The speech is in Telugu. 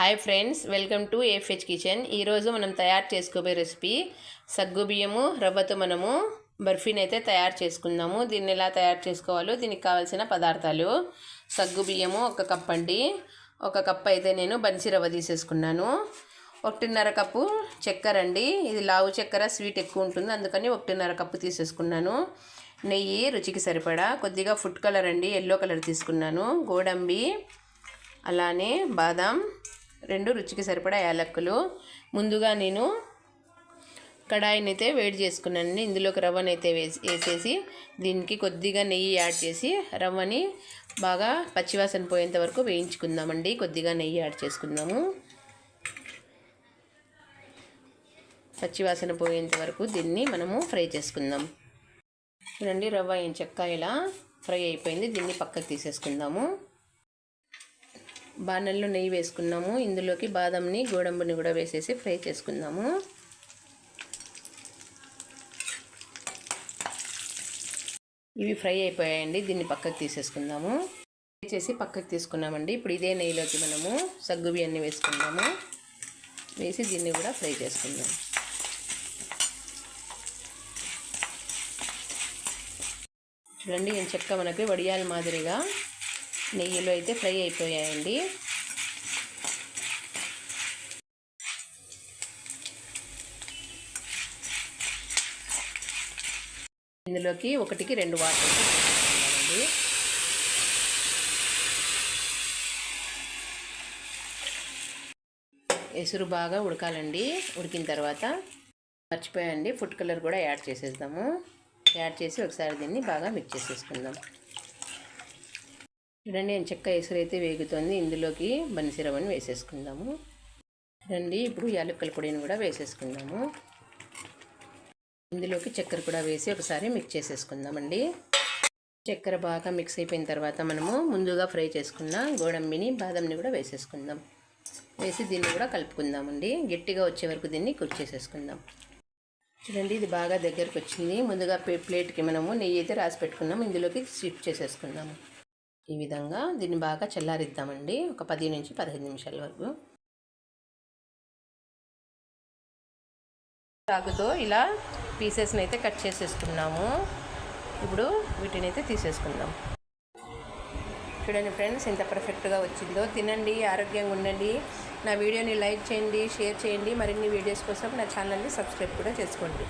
Hi friends welcome to AFH kitchen ఈరోజు మనం తయారు చేసుకోబోయే రెసిపీ సగ్గు బియ్యము రవ్వతో మనము బర్ఫీని అయితే తయారు చేసుకుందాము. దీన్ని ఎలా తయారు చేసుకోవాలో దీనికి కావాల్సిన పదార్థాలు. సగ్గు బియ్యము ఒక కప్ అండి. ఒక కప్ అయితే నేను బన్సీ రవ్వ తీసేసుకున్నాను. ఒకటిన్నర కప్పు చక్కెర అండి. ఇది లావు చక్కెర స్వీట్ ఎక్కువ ఉంటుంది అందుకని ఒకటిన్నర కప్పు తీసేసుకున్నాను. నెయ్యి రుచికి సరిపడా. కొద్దిగా ఫుడ్ కలర్ అండి ఎల్లో కలర్ తీసుకున్నాను. గోడంబి అలానే బాదాం రెండు రుచికి సరిపడా యాలక్కులు. ముందుగా నేను కడాయిని అయితే వేడి చేసుకున్నాను ఇందులోకి రవ్వని అయితే వేసి వేసేసి దీనికి కొద్దిగా నెయ్యి యాడ్ చేసి రవ్వని బాగా పచ్చివాసన పోయేంత వరకు వేయించుకుందామండి. కొద్దిగా నెయ్యి యాడ్ చేసుకుందాము. పచ్చివాసన పోయేంత వరకు దీన్ని మనము ఫ్రై చేసుకుందాం. చూడండి రవ్వ ఏం చెక్క ఇలా ఫ్రై అయిపోయింది. దీన్ని పక్కకు తీసేసుకుందాము. బాణల్లో నెయ్యి వేసుకున్నాము. ఇందులోకి బాదంని గోడంబుని కూడా వేసేసి ఫ్రై చేసుకుందాము. ఇవి ఫ్రై అయిపోయాయండి. దీన్ని పక్కకు తీసేసుకుందాము. చేసి పక్కకు తీసుకున్నామండి. ఇప్పుడు ఇదే నెయ్యిలోకి మనము సగ్గు బియ్యాన్ని వేసుకుందాము. వేసి దీన్ని కూడా ఫ్రై చేసుకుందాం. చూడండి ఏం చెక్క మనకి వడియాల మాదిరిగా నెయ్యిలో అయితే ఫ్రై అయిపోయాయండి. ఇందులోకి ఒకటికి రెండు వాటర్ అండి ఎసురు బాగా ఉడకాలండి. ఉడికిన తర్వాత మర్చిపోయండి ఫుడ్ కలర్ కూడా యాడ్ చేసేద్దాము. యాడ్ చేసి ఒకసారి దీన్ని బాగా మిక్స్ చేసేసుకుందాం. చూడండి నేను చెక్క ఎసురైతే వేగుతుంది. ఇందులోకి బనిసిరవని వేసేసుకుందాము. రండి ఇప్పుడు యాలక్కల పొడిని కూడా వేసేసుకుందాము. ఇందులోకి చక్కెర కూడా వేసి ఒకసారి మిక్స్ చేసేసుకుందామండి. చక్కెర బాగా మిక్స్ అయిపోయిన తర్వాత మనము ముందుగా ఫ్రై చేసుకున్న గోడంబిని బాదంని కూడా వేసేసుకుందాం. వేసి దీన్ని కూడా కలుపుకుందామండి. గట్టిగా వచ్చే వరకు దీన్ని కుక్ చేసేసుకుందాం. చూడండి ఇది బాగా దగ్గరకు వచ్చింది. ముందుగా ప్లేట్కి మనము నెయ్యి అయితే రాసి పెట్టుకున్నాము. ఇందులోకి స్విఫ్ట్ చేసేసుకుందాము. ఈ విధంగా దీన్ని బాగా చల్లారిద్దామండి. ఒక పది నుంచి పదిహేను నిమిషాల వరకు. చాకుతో ఇలా పీసెస్ని అయితే కట్ చేసేసుకున్నాము. ఇప్పుడు వీటిని అయితే తీసేసుకుందాం. చూడండి ఫ్రెండ్స్ ఎంత పర్ఫెక్ట్గా వచ్చిందో. తినండి ఆరోగ్యంగా ఉండండి. నా వీడియోని లైక్ చేయండి షేర్ చేయండి. మరిన్ని వీడియోస్ కోసం నా ఛానల్ని సబ్స్క్రైబ్ కూడా చేసుకోండి.